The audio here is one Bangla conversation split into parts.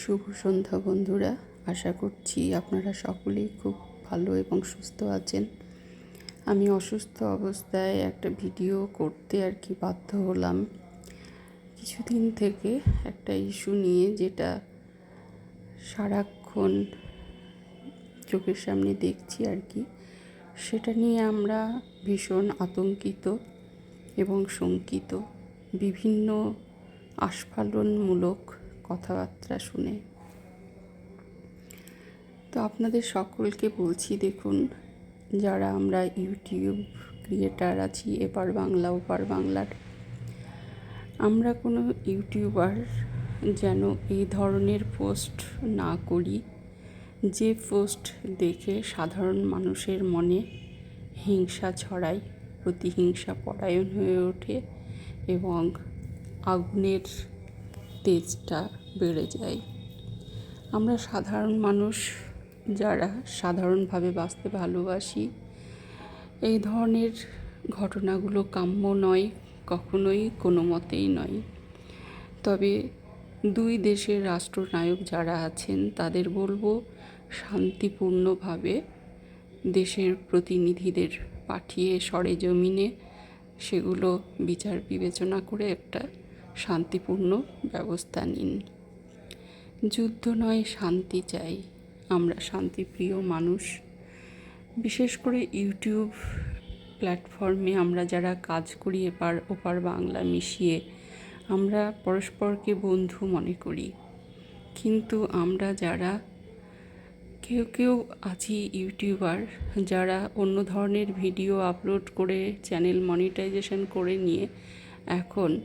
শুভ সন্ধ্যা বন্ধুরা। আশা করছি আপনারা সকলেই খুব ভালো এবং সুস্থ আছেন। আমি অসুস্থ অবস্থায় একটা ভিডিও করতে আর কি বাধ্য হলাম। কিছুদিন থেকে একটা ইস্যু নিয়ে যেটা সারাক্ষণ চোখের সামনে দেখছি আর কি, সেটা নিয়ে আমরা ভীষণ আতঙ্কিত এবং শঙ্কিত। বিভিন্ন আস্ফালনমূলক কথাবার্তা শুনে। তো আপনাদের সকলকে বলছি, দেখুন, যারা আমরা ইউটিউব ক্রিয়েটার আছি, এপার বাংলা, ওপার বাংলার, আমরা কোনো ইউটিউবার যেন এই ধরনের পোস্ট না করি, যে পোস্ট দেখে সাধারণ মানুষের মনে হিংসা ছড়ায়, প্রতিহিংসা পরায়ণ হয়ে ওঠে এবং আগুনের তেজটা বেড়ে যায়। আমরা সাধারণ মানুষ যারা সাধারণভাবে বাঁচতে ভালোবাসি, এই ধরনের ঘটনাগুলো কাম্য নয়, কখনোই কোনো মতেই নয়। তবে দুই দেশের রাষ্ট্রনায়ক যারা আছেন, তাদের বলব শান্তিপূর্ণভাবে দেশের প্রতিনিধিদের পাঠিয়ে সরেজমিনে সেগুলো বিচার বিবেচনা করে একটা শান্তিপূর্ণ ব্যবস্থা নিন। যুদ্ধ নয়, শান্তি চাই। আমরা শান্তিপ্রিয় মানুষ। বিশেষ করে ইউটিউব প্ল্যাটফর্মে আমরা যারা কাজ করি এপার ওপার বাংলা মিশিয়ে, আমরা পরস্পরকে বন্ধু মনে করি। কিন্তু আমরা যারা, কেউ কেউ আছি ইউটিউবার, যারা অন্য ধরনের ভিডিও আপলোড করে, চ্যানেল মনিটাইজেশন করে নিয়ে, এখন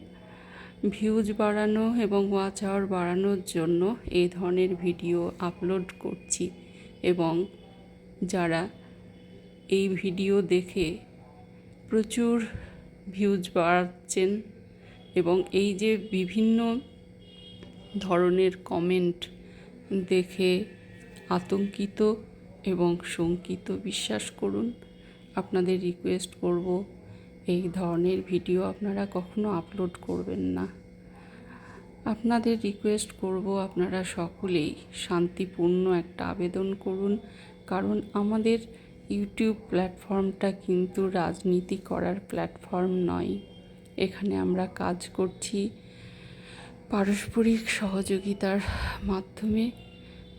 ভিউজ বাড়ানো এবং ওয়াচ আওয়ার বাড়ানোর জন্য এই ধরনের ভিডিও আপলোড করছি। এবং যারা এই ভিডিও দেখে প্রচুর ভিউজ বাড়াচ্ছেন এবং এই যে বিভিন্ন ধরনের কমেন্ট দেখে আতঙ্কিত এবং শঙ্কিত বিশ্বাস করুন, আপনাদের রিকোয়েস্ট করব এই ধরনের ভিডিও আপনারা কখনো আপলোড করবেন না। আপনাদের রিকোয়েস্ট করব আপনারা সকলেই শান্তিপূর্ণ একটা আবেদন করুন, কারণ আমাদের ইউটিউব প্ল্যাটফর্মটা কিন্তু রাজনীতি করার প্ল্যাটফর্ম নয়। এখানে আমরা কাজ করছি পারস্পরিক সহযোগিতার মাধ্যমে,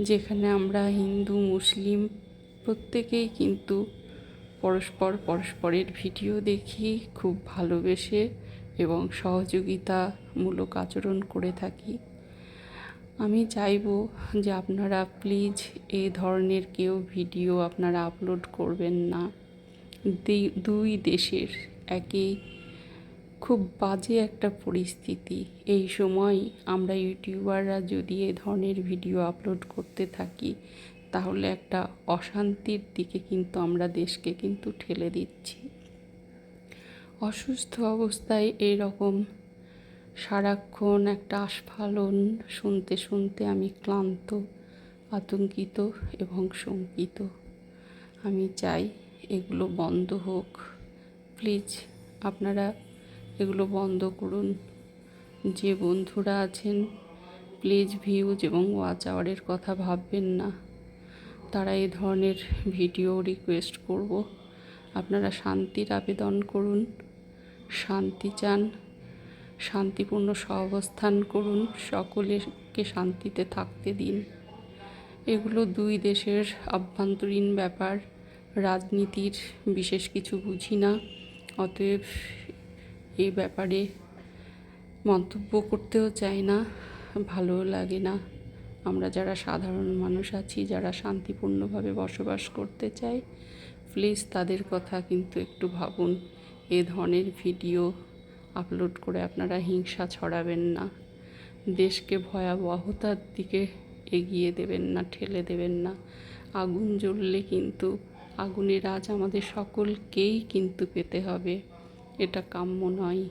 যেখানে আমরা হিন্দু, মুসলিম প্রত্যেকেই কিন্তু পরস্পর পরস্পরের ভিডিও দেখি, খুব ভালোবেসে এবং সহযোগিতামূলক আচরণ করে থাকি। আমি চাইব যে আপনারা প্লিজ এই ধরনের কেউ ভিডিও আপনারা আপলোড করবেন না। দুই দেশের একই খুব বাজে একটা পরিস্থিতি। এই সময় আমরা ইউটিউবাররা যদি এ ধরনের ভিডিও আপলোড করতে থাকি তাহলে একটা অশান্তির দিকে কিন্তু আমরা দেশকে কিন্তু ঠেলে দিচ্ছি। অসুস্থ অবস্থায় এই রকম সারাক্ষণ একটা আস্ফালন শুনতে শুনতে আমি ক্লান্ত, আতঙ্কিত এবং শঙ্কিত। আমি চাই এগুলো বন্ধ হোক। প্লিজ আপনারা এগুলো বন্ধ করুন। যে বন্ধুরা আছেন, প্লিজ ভিউজ এবং ওয়াচ আওয়ারের কথা ভাববেন না। তারা এই ধরনের ভিডিও রিকোয়েস্ট করব। আপনারা শান্তির আবেদন করুন, শান্তি চান, শান্তিপূর্ণ সহাবস্থান করুন সকলেকে শান্তিতে থাকতে দিন। এগুলো দুই দেশের আভ্যন্তরীণ ব্যাপার, রাজনীতির বিশেষ কিছু বুঝি না, অতএব এই ব্যাপারে মন্তব্য করতেও চাই না ভালোও লাগে না। আমরা যারা সাধারণ মানুষ আছি, যারা শান্তিপূর্ণভাবে বসবাস করতে চাই প্লিজ তাদের কথা কিন্তু একটু ভাবুন। এ ধরনের ভিডিও আপলোড করে আপনারা হিংসা ছড়াবেন না। দেশকে ভয়াবহতার দিকে এগিয়ে দেবেন না, ঠেলে দেবেন না। আগুন জ্বললে কিন্তু, আগুনের আজ আমাদের সকলকেই কিন্তু পেতে হবে। এটা কাম্য নয়।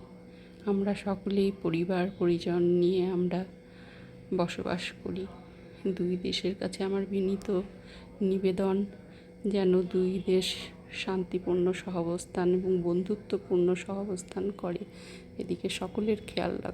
আমরা সকলেই পরিবার পরিজন নিয়ে আমরা বসবাস করি। দুই দেশের কাছে আমার বিনীত নিবেদন, যেন দুই দেশ শান্তিপূর্ণ সহাবস্থান এবং বন্ধুত্বপূর্ণ সহাবস্থান করে। এদিকে সকলের খেয়াল রাখ